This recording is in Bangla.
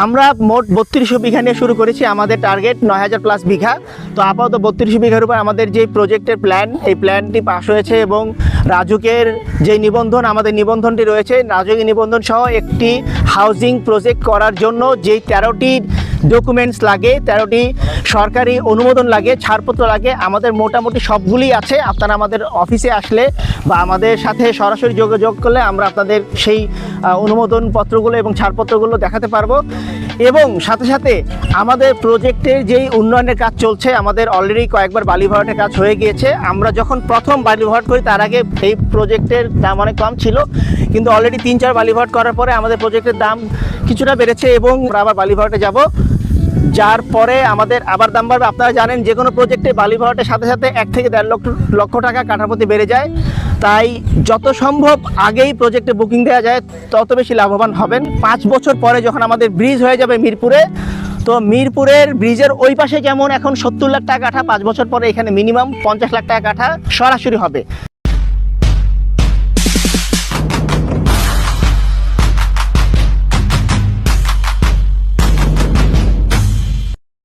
আমরা মোট বত্রিশশো বিঘা নিয়ে শুরু করেছি, আমাদের টার্গেট নয় হাজার প্লাস বিঘা। তো আপাতত বত্রিশশো বিঘার উপর আমাদের যে প্রজেক্টের প্ল্যান এই প্ল্যানটি পাশ হয়েছে এবং রাজুকের যে নিবন্ধন, আমাদের নিবন্ধনটি রয়েছে। রাজুকের নিবন্ধন সহ একটি হাউজিং প্রজেক্ট করার জন্য যেই তেরোটি ডকুমেন্টস লাগে, তেরোটি সরকারি অনুমোদন লাগে, ছাড়পত্র লাগে, আমাদের মোটামুটি সবগুলি আছে। আপনারা আমাদের অফিসে আসলে বা আমাদের সাথে সরাসরি যোগাযোগ করলে আমরা আপনাদের সেই অনুমোদন পত্রগুলো এবং ছাড়পত্রগুলো দেখাতে পারব। এবং সাথে সাথে আমাদের প্রজেক্টের যেই উন্নয়নের কাজ চলছে, আমাদের অলরেডি কয়েকবার বালি ভরাটের কাজ হয়ে গিয়েছে। আমরা যখন প্রথম বালি ভরাট করি, তার আগে এই প্রজেক্টের দাম অনেক কম ছিল। কিন্তু অলরেডি তিন, চার বালি ভরাট করার পরে আমাদের প্রজেক্টের দাম কিছুটা বেড়েছে এবং আমরা আবার বালি ভরাটে যাব। যার পরে আমাদের আবার দাম বাড়বে। আপনারা জানেন যে কোনো প্রজেক্টে বালি ভরাটের সাথে সাথে এক থেকে দেড় লক্ষ লক্ষ টাকা কাঠাপতি বেড়ে যায়। তাই যত সম্ভব আগেই প্রজেক্টে বুকিং দেওয়া যায়, তত বেশি লাভবান হবেন। পাঁচ বছর পরে যখন আমাদের ব্রিজ হয়ে যাবে মিরপুরে, তো মিরপুরের ব্রিজের ওই পাশে যেমন এখন সত্তর লাখ টাকা কাঠা, পাঁচ বছর পরে এখানে মিনিমাম পঞ্চাশ লাখ টাকা কাঠা সরাসরি হবে।